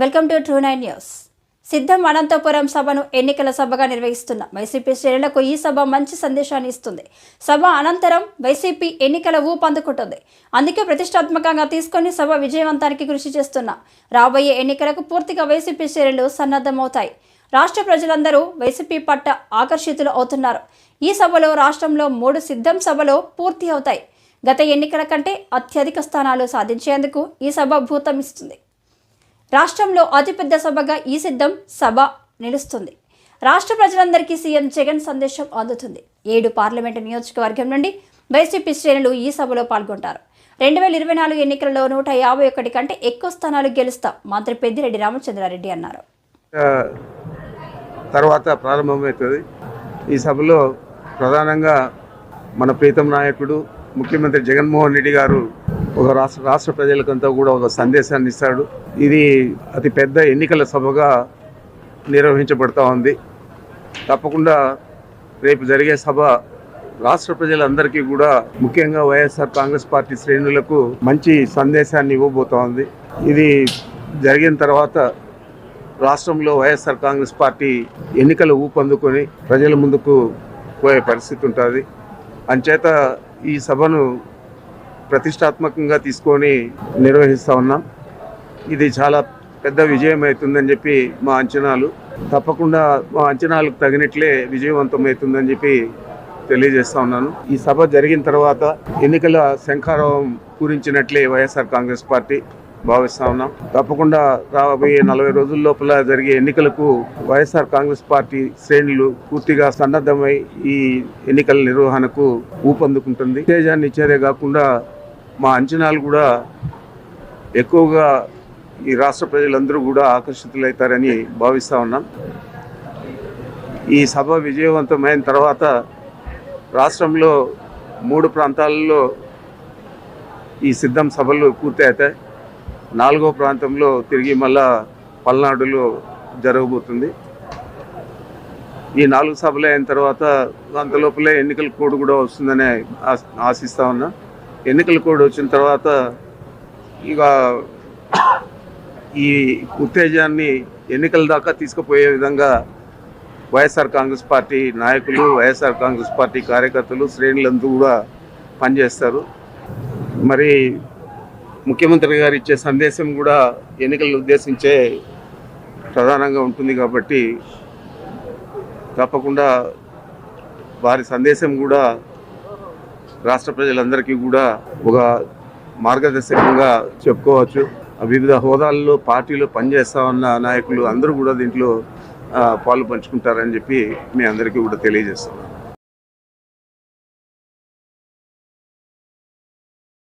Welcome to true nine news. సిద్ధం అనంతపురం సభను ఎన్నికల సభగా నిర్వహిస్తున్న వైసీపీ శ్రేణులకు ఈ సభ మంచి సందేశాన్ని ఇస్తుంది. సభ అనంతరం వైసీపీ ఎన్నికల ఊపందుకుంటుంది అందుకే ప్రతిష్టాత్మకంగా తీసుకొని సభ విజయవంతానికి కృషి చేస్తున్న రాబోయే ఎన్నికలకు పూర్తిగా వైసీపీ శ్రేణులు సన్నద్ధమవుతాయి. రాష్ట్ర ప్రజలందరూ వైసీపీ పట్ట ఆకర్షితులు అవుతున్నారు. ఈ సభలో రాష్ట్రంలో మూడు సిద్ధం సభలో పూర్తి అవుతాయి. గత ఎన్నికల కంటే అత్యధిక స్థానాలు సాధించేందుకు ఈ సభ భూతమిస్తుంది రాష్ట్రంలో అతిపెద్ద సభగా ఈ సిద్ధం సభ నిలుస్తుంది. రాష్ట్ర ప్రజలందరికీ సీఎం జగన్ సందేశం అందుతుంది. ఏడు పార్లమెంటు నియోజకవర్గం నుండి వైసీపీ శ్రేణులు ఈ సభలో పాల్గొంటారు. రెండు వేల ఇరవై నాలుగు ఎన్నికలలో నూట యాభై ఒకటి కంటే ఎక్కువ స్థానాలు గెలుస్తాం మంత్రి పెద్దిరెడ్డి రామచంద్రారెడ్డి అన్నారు. తర్వాత ప్రారంభమవుతుంది. ఈ సభలో ప్రధానంగా మన ప్రీతం నాయకుడు ముఖ్యమంత్రి జగన్మోహన్ రెడ్డి గారు ఒక రాష్ట్ర రాష్ట్ర ప్రజలకంతా కూడా ఒక సందేశాన్ని ఇస్తాడు. ఇది అతి పెద్ద ఎన్నికల సభగా నిర్వహించబడతా ఉంది. తప్పకుండా రేపు జరిగే సభ రాష్ట్ర ప్రజలందరికీ కూడా ముఖ్యంగా వైఎస్ఆర్ కాంగ్రెస్ పార్టీ శ్రేణులకు మంచి సందేశాన్ని ఇవ్వబోతా ఉంది. ఇది జరిగిన తర్వాత రాష్ట్రంలో వైఎస్ఆర్ కాంగ్రెస్ పార్టీ ఎన్నికలు ఊపందుకొని ప్రజల ముందుకు పోయే పరిస్థితి ఉంటుంది. అంచేత ఈ సభను ప్రతిష్టాత్మకంగా తీసుకొని నిర్వహిస్తూ ఉన్నాం. ఇది చాలా పెద్ద విజయం అవుతుందని చెప్పి మా అంచనాలు. తప్పకుండా మా అంచనాలకు తగినట్లే విజయవంతం అవుతుందని చెప్పి తెలియజేస్తా ఉన్నాను. ఈ సభ జరిగిన తర్వాత ఎన్నికల శంఖారావం పూరించినట్లే వైఎస్ఆర్ కాంగ్రెస్ పార్టీ భావిస్తా ఉన్నాం. తప్పకుండా రాబోయే నలభై రోజుల లోపల జరిగే ఎన్నికలకు వైఎస్ఆర్ కాంగ్రెస్ పార్టీ శ్రేణులు పూర్తిగా సన్నద్ధమై ఈ ఎన్నికల నిర్వహణకు ఊపందుకుంటుంది. ఉత్తేజాన్ని ఇచ్చేదే కాకుండా మా అంచనాలు కూడా ఎక్కువగా ఈ రాష్ట్ర ప్రజలందరూ కూడా ఆకర్షితులవుతారని భావిస్తూ ఉన్నాం. ఈ సభ విజయవంతమైన తర్వాత రాష్ట్రంలో మూడు ప్రాంతాలలో ఈ సిద్ధం సభలు పూర్తి అవుతాయి నాలుగో ప్రాంతంలో తిరిగి మళ్ళా పల్నాడులో జరగబోతుంది. ఈ నాలుగు సభలు అయిన తర్వాత అంతలోపలే ఎన్నికల కోడ్ కూడా వస్తుందని ఆశ- ఆశిస్తా ఉన్నా. ఎన్నికల కోడ్ వచ్చిన తర్వాత ఇక ఈ ఉత్తేజాన్ని ఎన్నికల దాకా తీసుకుపోయే విధంగా వైఎస్ఆర్ కాంగ్రెస్ పార్టీ నాయకులు వైఎస్ఆర్ కాంగ్రెస్ పార్టీ కార్యకర్తలు శ్రేణులందరూ కూడా పనిచేస్తారు. మరి ముఖ్యమంత్రి గారు ఇచ్చే సందేశం కూడా ఎన్నికలను ఉద్దేశించే ప్రధానంగా ఉంటుంది కాబట్టి తప్పకుండా వారి సందేశం కూడా రాష్ట్ర ప్రజలందరికీ కూడా ఒక మార్గదర్శకంగా చెప్పుకోవచ్చు. వివిధ హోదాల్లో పార్టీలో పనిచేస్తా ఉన్న నాయకులు అందరూ కూడా దీంట్లో పాలు పంచుకుంటారని చెప్పి మీ అందరికీ కూడా తెలియజేస్తున్నాను.